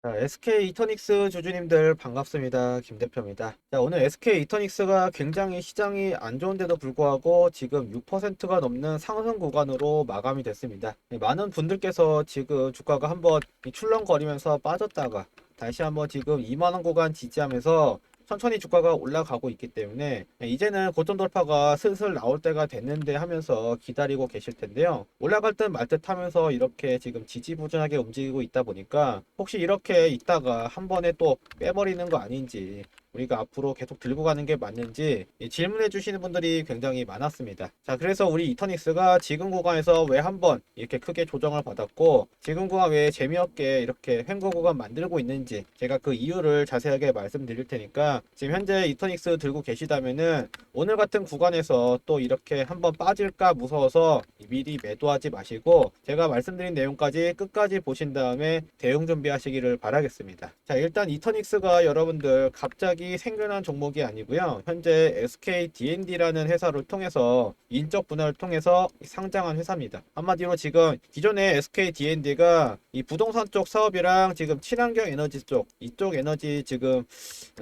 자, SK 이터닉스 주주님들 반갑습니다. 김 대표입니다. 자, 오늘 SK 이터닉스가 굉장히 시장이 안 좋은데도 불구하고 지금 6%가 넘는 상승 구간으로 마감이 됐습니다. 네, 많은 분들께서 지금 주가가 한번 이 출렁거리면서 빠졌다가 다시 한번 지금 2만원 구간 지지하면서 천천히 주가가 올라가고 있기 때문에 네, 이제는 고점 돌파가 슬슬 나올 때가 됐는데 하면서 기다리고 계실 텐데요. 올라갈 듯 말 듯 하면서 이렇게 지금 지지부진하게 움직이고 있다 보니까 혹시 이렇게 있다가 한 번에 또 빼버리는 거 아닌지 우리가 앞으로 계속 들고 가는 게 맞는지 이 질문해 주시는 분들이 굉장히 많았습니다. 자, 그래서 우리 이터닉스가 지금 구간에서 왜 한번 이렇게 크게 조정을 받았고 지금 구간 왜 재미없게 이렇게 횡보 구간 만들고 있는지 제가 그 이유를 자세하게 말씀드릴 테니까 지금 현재 이터닉스 들고 계시다면은 오늘 같은 구간에서 또 이렇게 한번 빠질까 무서워서 미리 매도하지 마시고 제가 말씀드린 내용까지 끝까지 보신 다음에 대응 준비하시기를 바라겠습니다. 자, 일단 이터닉스가 여러분들 갑자기 생겨난 종목이 아니고요. 현재 SK D&D라는 회사를 통해서 인적 분할을 통해서 상장한 회사입니다. 한마디로 지금 기존의 SK D&D가 이 부동산 쪽 사업이랑 지금 친환경 에너지 쪽 이쪽 에너지 지금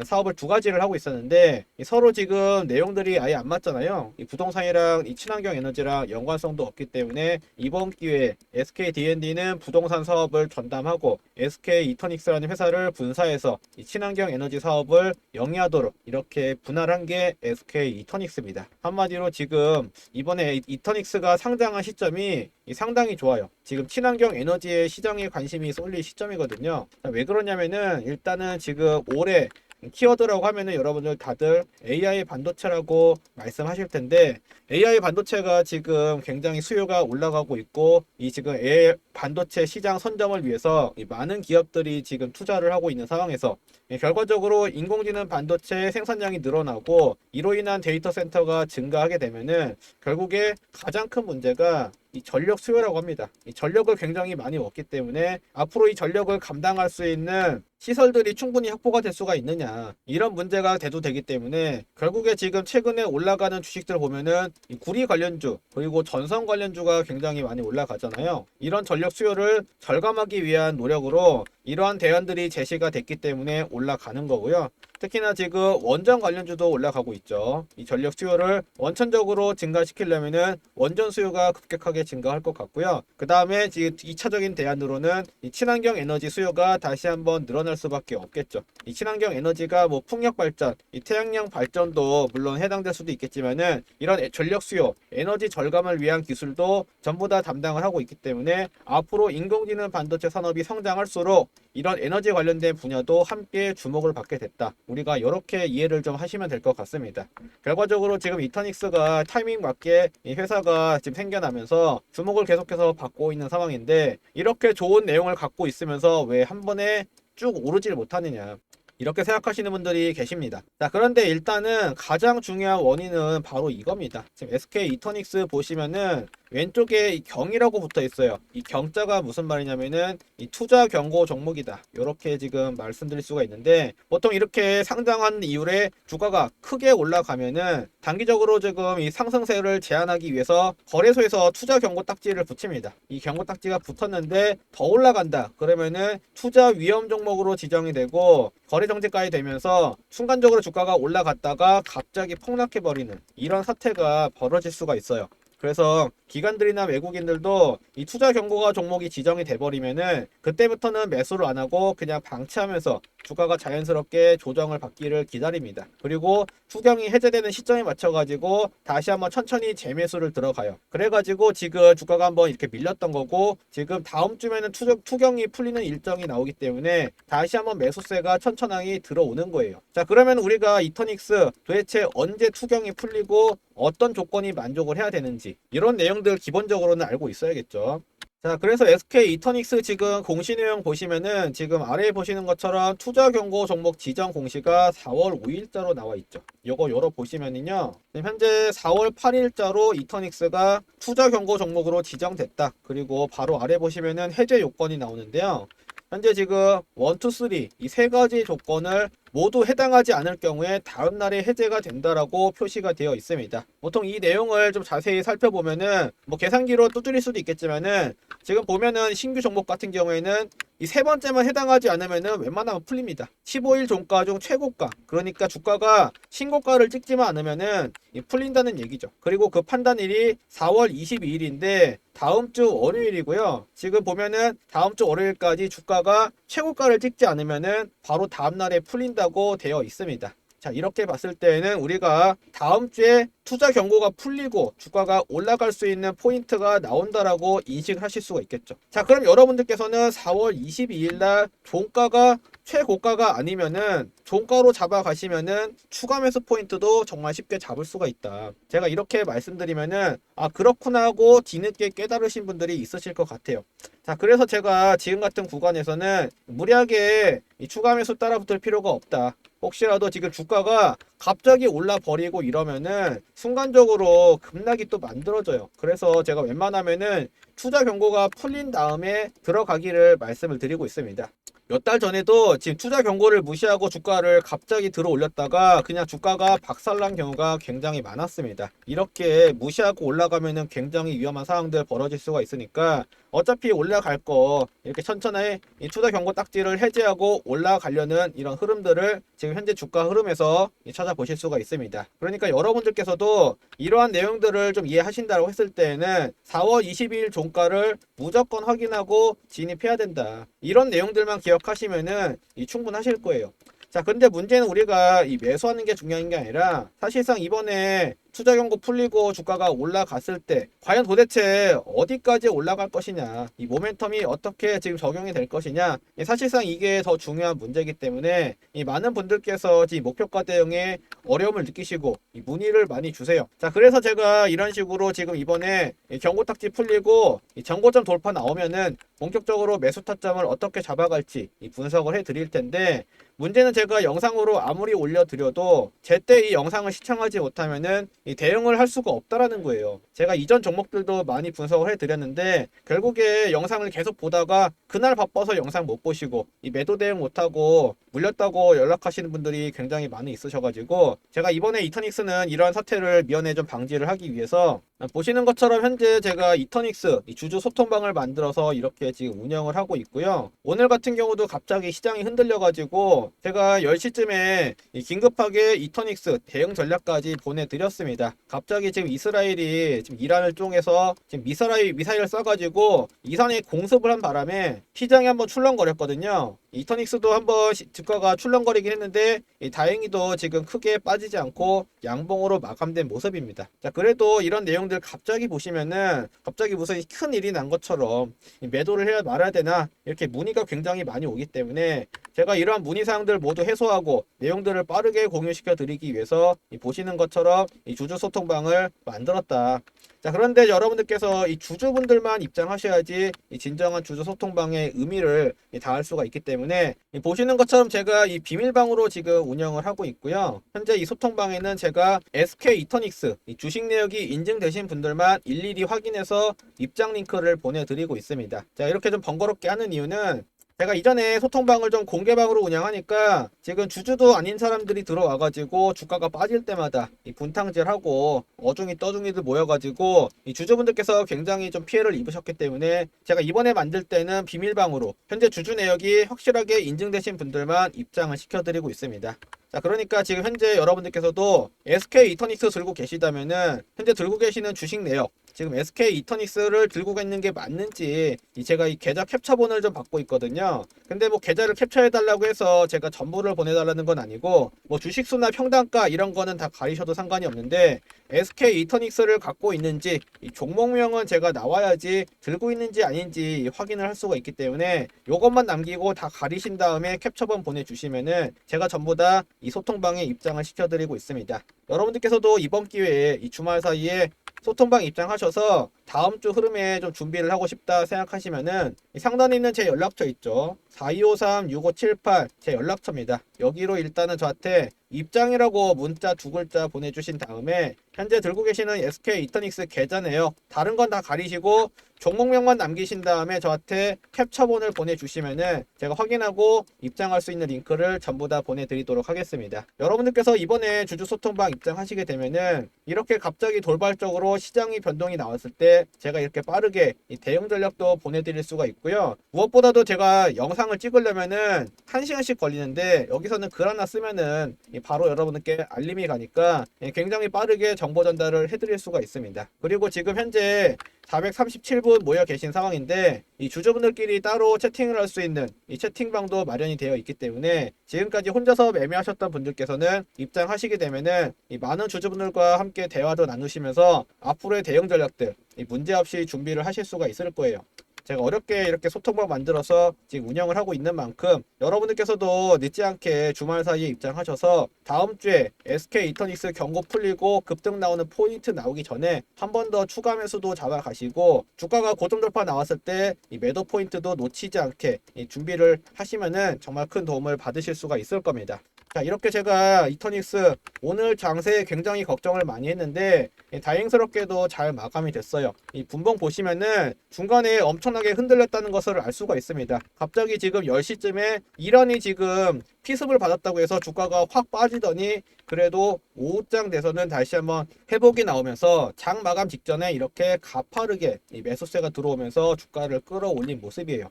사업을 두 가지를 하고 있었는데 이 서로 지금 내용들이 아예 안 맞잖아요. 이 부동산이랑 이 친환경 에너지랑 연관성도 없기 때문에 이번 기회에 SK D&D는 부동산 사업을 전담하고 SK 이터닉스라는 회사를 분사해서 이 친환경 에너지 사업을 영위하도록 이렇게 분할한 게 SK 이터닉스입니다. 한마디로 지금 이번에 이- 이터닉스가 상장한 시점이 이 상당히 좋아요. 지금 친환경 에너지에 시장에 관심이 쏠릴 시점이거든요. 자, 왜 그러냐면은 일단은 지금 올해 키워드라고 하면은 여러분들 다들 AI 반도체라고 말씀하실 텐데 AI 반도체가 지금 굉장히 수요가 올라가고 있고 이 지금 AI 반도체 시장 선점을 위해서 이 많은 기업들이 지금 투자를 하고 있는 상황에서 예, 결과적으로 인공지능 반도체 생산량이 늘어나고 이로 인한 데이터 센터가 증가하게 되면은 결국에 가장 큰 문제가 이 전력 수요라고 합니다. 이 전력을 굉장히 많이 얻기 때문에 앞으로 이 전력을 감당할 수 있는 시설들이 충분히 확보가 될 수가 있느냐 이런 문제가 대두되기 때문에 결국에 지금 최근에 올라가는 주식들 보면은 이 구리 관련주 그리고 전선 관련주가 굉장히 많이 올라가잖아요. 이런 전력 수요를 절감하기 위한 노력으로 이러한 대안들이 제시가 됐기 때문에 올라가는 거고요. 특히나 지금 원전 관련주도 올라가고 있죠. 이 전력 수요를 원천적으로 증가시키려면은 원전 수요가 급격하게 증가할 것 같고요. 그 다음에 지금 2차적인 대안으로는 이 친환경 에너지 수요가 다시 한번 늘어날 수밖에 없겠죠. 이 친환경 에너지가 뭐 풍력 발전, 이 태양광 발전도 물론 해당될 수도 있겠지만은 이런 에- 전력 수요, 에너지 절감을 위한 기술도 전부 다 담당을 하고 있기 때문에 앞으로 인공지능 반도체 산업이 성장할수록 이런 에너지 관련된 분야도 함께 주목을 받게 됐다. 우리가 이렇게 이해를 좀 하시면 될 것 같습니다. 결과적으로 지금 이터닉스가 타이밍 맞게 이 회사가 지금 생겨나면서 주목을 계속해서 받고 있는 상황인데 이렇게 좋은 내용을 갖고 있으면서 왜 한 번에 쭉 오르질 못하느냐. 이렇게 생각하시는 분들이 계십니다. 자, 그런데 일단은 가장 중요한 원인은 바로 이겁니다. 지금 SK 이터닉스 보시면은 왼쪽에 이 경이라고 붙어 있어요. 이 경자가 무슨 말이냐면은 이 투자 경고 종목이다. 이렇게 지금 말씀드릴 수가 있는데 보통 이렇게 상장한 이후에 주가가 크게 올라가면은 단기적으로 지금 이 상승세를 제한하기 위해서 거래소에서 투자 경고 딱지를 붙입니다. 이 경고 딱지가 붙었는데 더 올라간다. 그러면은 투자 위험 종목으로 지정이 되고 거래 정지까지 되면서 순간적으로 주가가 올라갔다가 갑자기 폭락해 버리는 이런 사태가 벌어질 수가 있어요. 그래서 기관들이나 외국인들도 이 투자 경고가 종목이 지정이 돼버리면은 그때부터는 매수를 안 하고 그냥 방치하면서 주가가 자연스럽게 조정을 받기를 기다립니다. 그리고 투경이 해제되는 시점에 맞춰가지고 다시 한번 천천히 재매수를 들어가요. 그래가지고 지금 주가가 한번 이렇게 밀렸던 거고 지금 다음 주면은 투, 투경이 풀리는 일정이 나오기 때문에 다시 한번 매수세가 천천히 들어오는 거예요. 자 그러면 우리가 이터닉스 도대체 언제 투경이 풀리고 어떤 조건이 만족을 해야 되는지 이런 내용들 기본적으로는 알고 있어야겠죠. 자, 그래서 SK 이터닉스 지금 공시 내용 보시면은 지금 아래에 보시는 것처럼 투자 경고 종목 지정 공시가 4월 5일자로 나와 있죠. 요거 열어 보시면은요. 현재 4월 8일자로 이터닉스가 투자 경고 종목으로 지정됐다. 그리고 바로 아래 보시면은 해제 요건이 나오는데요. 현재 지금 1, 2, 3 이 세 가지 조건을 모두 해당하지 않을 경우에 다음 날에 해제가 된다라고 표시가 되어 있습니다. 보통 이 내용을 좀 자세히 살펴보면은 뭐 계산기로 두드릴 수도 있겠지만은 지금 보면은 신규 종목 같은 경우에는 이 세 번째만 해당하지 않으면은 웬만하면 풀립니다. 15일 종가 중 최고가. 그러니까 주가가 신고가를 찍지만 않으면은 이 풀린다는 얘기죠. 그리고 그 판단일이 4월 22일인데 다음 주 월요일이고요. 지금 보면은 다음 주 월요일까지 주가가 최고가를 찍지 않으면은 바로 다음 날에 풀린다고 되어 있습니다. 자, 이렇게 봤을 때는 우리가 다음 주에 투자 경고가 풀리고 주가가 올라갈 수 있는 포인트가 나온다라고 인식을 하실 수가 있겠죠. 자, 그럼 여러분들께서는 4월 22일 날 종가가 최고가가 아니면은 종가로 잡아가시면은 추가 매수 포인트도 정말 쉽게 잡을 수가 있다. 제가 이렇게 말씀드리면은 아 그렇구나 하고 뒤늦게 깨달으신 분들이 있으실 것 같아요. 자 그래서 제가 지금 같은 구간에서는 무리하게 이 추가 매수 따라붙을 필요가 없다. 혹시라도 지금 주가가 갑자기 올라 버리고 이러면은 순간적으로 급락이 또 만들어져요. 그래서 제가 웬만하면은 투자 경고가 풀린 다음에 들어가기를 말씀을 드리고 있습니다. 몇 달 전에도 지금 투자 경고를 무시하고 주가를 갑자기 들어 올렸다가 그냥 주가가 박살난 경우가 굉장히 많았습니다. 이렇게 무시하고 올라가면은 굉장히 위험한 상황들 벌어질 수가 있으니까 어차피 올라갈 거 이렇게 천천히 이 투자 경고 딱지를 해제하고 올라가려는 이런 흐름들을 지금 현재 주가 흐름에서 찾아보실 수가 있습니다. 그러니까 여러분들께서도 이러한 내용들을 좀 이해하신다고 했을 때에는 4월 22일 종가를 무조건 확인하고 진입해야 된다. 이런 내용들만 기억하시면은 이 충분하실 거예요. 자, 근데 문제는 우리가 이 매수하는 게 중요한 게 아니라 사실상 이번에 투자 경고 풀리고 주가가 올라갔을 때 과연 도대체 어디까지 올라갈 것이냐 이 모멘텀이 어떻게 지금 적용이 될 것이냐 이 사실상 이게 더 중요한 문제이기 때문에 이 많은 분들께서 지금 목표가 대응에 어려움을 느끼시고 이 문의를 많이 주세요. 자 그래서 제가 이런 식으로 지금 이번에 이 경고 딱지 풀리고 이 정고점 돌파 나오면은 본격적으로 매수 타점을 어떻게 잡아갈지 이 분석을 해 드릴 텐데 문제는 제가 영상으로 아무리 올려드려도 제때 이 영상을 시청하지 못하면은 이 대응을 할 수가 없다라는 거예요. 제가 이전 종목들도 많이 분석을 해드렸는데 결국에 영상을 계속 보다가 그날 바빠서 영상 못 보시고 이 매도 대응 못하고 물렸다고 연락하시는 분들이 굉장히 많이 있으셔가지고 제가 이번에 이터닉스는 이러한 사태를 미연에 좀 방지를 하기 위해서 보시는 것처럼 현재 제가 이터닉스 이 주주 소통방을 만들어서 이렇게 지금 운영을 하고 있고요. 오늘 같은 경우도 갑자기 시장이 흔들려가지고 제가 10시쯤에 긴급하게 이터닉스 대응 전략까지 보내드렸습니다. 갑자기 지금 이스라엘이 지금 이란을 통해서 지금 미사일, 미사일을 써가지고 이산에 공습을 한 바람에 시장이 한번 출렁거렸거든요. 이터닉스도 한번 시- 주가가 출렁거리긴 했는데 이 다행히도 지금 크게 빠지지 않고 양봉으로 마감된 모습입니다. 자 그래도 이런 내용들 갑자기 보시면은 갑자기 무슨 큰 일이 난 것처럼 이 매도를 해야 말아야 되나 이렇게 문의가 굉장히 많이 오기 때문에 제가 이러한 문의 사항들 모두 해소하고 내용들을 빠르게 공유시켜 드리기 위해서 이 보시는 것처럼 이 주주 소통방을 만들었다. 자 그런데 여러분들께서 이 주주분들만 입장하셔야지 이 진정한 주주 소통방의 의미를 이 다할 수가 있기 때문에 이 보시는 것처럼 제가 이 비밀방으로 지금 운영을 하고 있고요. 현재 이 소통방에는 제가 SK 이터닉스 이 주식 내역이 인증되신 분들만 일일이 확인해서 입장 링크를 보내드리고 있습니다. 자 이렇게 좀 번거롭게 하는 이유는 제가 이전에 소통방을 좀 공개방으로 운영하니까 지금 주주도 아닌 사람들이 들어와가지고 주가가 빠질 때마다 이 분탕질하고 어중이 떠중이들 모여가지고 이 주주분들께서 굉장히 좀 피해를 입으셨기 때문에 제가 이번에 만들 때는 비밀방으로 현재 주주 내역이 확실하게 인증되신 분들만 입장을 시켜드리고 있습니다. 자, 그러니까 지금 현재 여러분들께서도 SK 이터닉스 들고 계시다면은 현재 들고 계시는 주식 내역 지금 SK 이터닉스를 들고 있는 게 맞는지 이 제가 이 계좌 캡처본을 좀 받고 있거든요. 근데 뭐 계좌를 캡처해 달라고 해서 제가 전부를 보내달라는 건 아니고 뭐 주식수나 평단가 이런 거는 다 가리셔도 상관이 없는데 SK 이터닉스를 갖고 있는지 이 종목명은 제가 나와야지 들고 있는지 아닌지 확인을 할 수가 있기 때문에 요것만 남기고 다 가리신 다음에 캡처본 보내주시면은 제가 전부 다 이 소통방에 입장을 시켜드리고 있습니다. 여러분들께서도 이번 기회에 이 주말 사이에 소통방 입장하셔서 다음 주 흐름에 좀 준비를 하고 싶다 생각하시면은 이 상단에 있는 제 연락처 있죠. 4253-6578 제 연락처입니다. 여기로 일단은 저한테 입장이라고 문자 두 글자 보내주신 다음에 현재 들고 계시는 SK 이터닉스 계좌 내역 다른 건 다 가리시고 종목명만 남기신 다음에 저한테 캡처본을 보내주시면은 제가 확인하고 입장할 수 있는 링크를 전부 다 보내드리도록 하겠습니다. 여러분들께서 이번에 주주 소통방 입장하시게 되면은 이렇게 갑자기 돌발적으로 시장이 변동이 나왔을 때 제가 이렇게 빠르게 이 대응 전략도 보내드릴 수가 있고요. 무엇보다도 제가 영상을 찍으려면은 한 시간씩 걸리는데 여기서는 글 하나 쓰면은 이 바로 여러분들께 알림이 가니까 예, 굉장히 빠르게 정보 전달을 해드릴 수가 있습니다. 그리고 지금 현재 437분 모여 계신 상황인데 이 주주분들끼리 따로 채팅을 할 수 있는 이 채팅방도 마련이 되어 있기 때문에 지금까지 혼자서 매매하셨던 분들께서는 입장하시게 되면은 이 많은 주주분들과 함께 대화도 나누시면서 앞으로의 대응 전략들 이 문제 없이 준비를 하실 수가 있을 거예요. 제가 어렵게 이렇게 소통방 만들어서 지금 운영을 하고 있는 만큼 여러분들께서도 늦지 않게 주말 사이에 입장하셔서 다음 주에 SK 이터닉스 경고 풀리고 급등 나오는 포인트 나오기 전에 한 번 더 추가 매수도 잡아가시고 주가가 고점 돌파 나왔을 때 이 매도 포인트도 놓치지 않게 이 준비를 하시면은 정말 큰 도움을 받으실 수가 있을 겁니다. 자 이렇게 제가 이터닉스 오늘 장세에 굉장히 걱정을 많이 했는데 예, 다행스럽게도 잘 마감이 됐어요. 이 분봉 보시면은 중간에 엄청나게 흔들렸다는 것을 알 수가 있습니다. 갑자기 지금 10시쯤에 이란이 지금 피습을 받았다고 해서 주가가 확 빠지더니 그래도 오후장 돼서는 다시 한번 회복이 나오면서 장 마감 직전에 이렇게 가파르게 이 매수세가 들어오면서 주가를 끌어올린 모습이에요.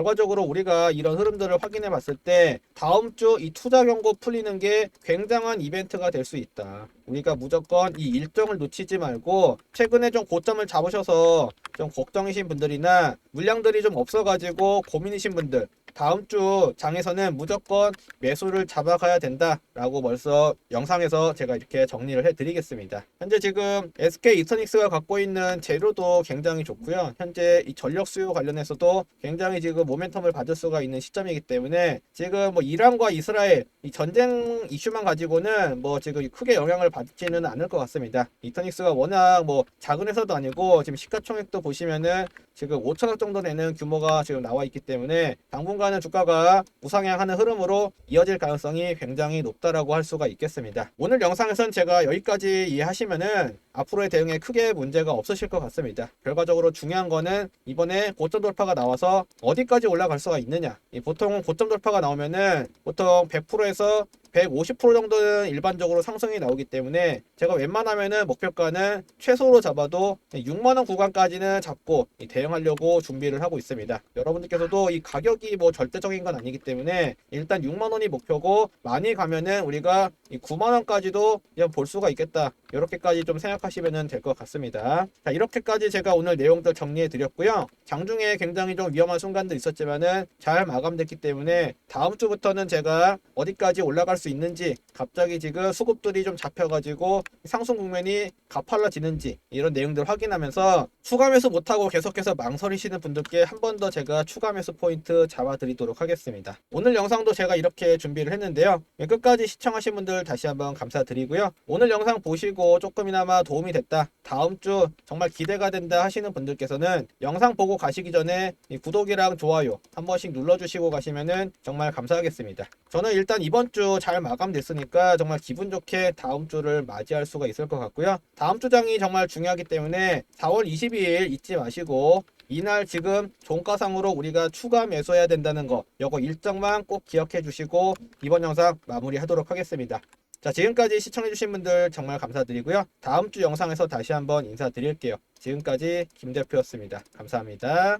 결과적으로 우리가 이런 흐름들을 확인해 봤을 때 다음 주 이 투자 경고 풀리는 게 굉장한 이벤트가 될 수 있다. 우리가 무조건 이 일정을 놓치지 말고 최근에 좀 고점을 잡으셔서 좀 걱정이신 분들이나 물량들이 좀 없어가지고 고민이신 분들 다음 주 장에서는 무조건 매수를 잡아가야 된다라고 벌써 영상에서 제가 이렇게 정리를 해드리겠습니다. 현재 지금 SK 이터닉스가 갖고 있는 재료도 굉장히 좋고요. 현재 이 전력 수요 관련해서도 굉장히 지금 모멘텀을 받을 수가 있는 시점이기 때문에 지금 뭐 이란과 이스라엘 이 전쟁 이슈만 가지고는 뭐 지금 크게 영향을 받지는 않을 것 같습니다. 이터닉스가 워낙 뭐 작은 회사도 아니고 지금 시가총액도 보시면은 지금 5천억 정도 되는 규모가 지금 나와 있기 때문에 당분간은 주가가 우상향하는 흐름으로 이어질 가능성이 굉장히 높다라고 할 수가 있겠습니다. 오늘 영상에선 제가 여기까지 이해하시면은 앞으로의 대응에 크게 문제가 없으실 것 같습니다. 결과적으로 중요한 거는 이번에 고점 돌파가 나와서 어디까지 올라갈 수가 있느냐. 이 보통은 고점 돌파가 나오면은 보통 100%에서 150% 정도는 일반적으로 상승이 나오기 때문에 제가 웬만하면은 목표가는 최소로 잡아도 6만원 구간까지는 잡고 이 대응하려고 준비를 하고 있습니다. 여러분들께서도 이 가격이 뭐 절대적인 건 아니기 때문에 일단 6만원이 목표고 많이 가면은 우리가 이 9만원까지도 그냥 볼 수가 있겠다. 이렇게까지 좀 생각하시면 될 것 같습니다. 자, 이렇게까지 제가 오늘 내용들 정리해 드렸고요. 장중에 굉장히 좀 위험한 순간도 있었지만은 잘 마감됐기 때문에 다음 주부터는 제가 어디까지 올라갈 수 있는지 갑자기 지금 수급들이 좀 잡혀가지고 상승 국면이 가팔라지는지 이런 내용들 확인하면서 매수 못하고 계속해서 망설이시는 분들께 한 번 더 제가 매수 포인트 잡아드리도록 하겠습니다. 오늘 영상도 제가 이렇게 준비를 했는데요. 예, 끝까지 시청하신 분들 다시 한번 감사드리고요. 오늘 영상 보시고 조금이나마 도움이 됐다. 다음 주 정말 기대가 된다 하시는 분들께서는 영상 보고 가시기 전에 이 구독이랑 좋아요 한 번씩 눌러주시고 가시면은 정말 감사하겠습니다. 저는 일단 이번 주 잘 마감됐으니까 정말 기분 좋게 다음 주를 맞이할 수가 있을 것 같고요. 다음 주장이 정말 중요하기 때문에 4월 22일 잊지 마시고 이날 지금 종가상으로 우리가 추가 매수해야 된다는 거 요거 일정만 꼭 기억해 주시고 이번 영상 마무리하도록 하겠습니다. 자 지금까지 시청해주신 분들 정말 감사드리고요. 다음 주 영상에서 다시 한번 인사드릴게요. 지금까지 김 대표였습니다. 감사합니다.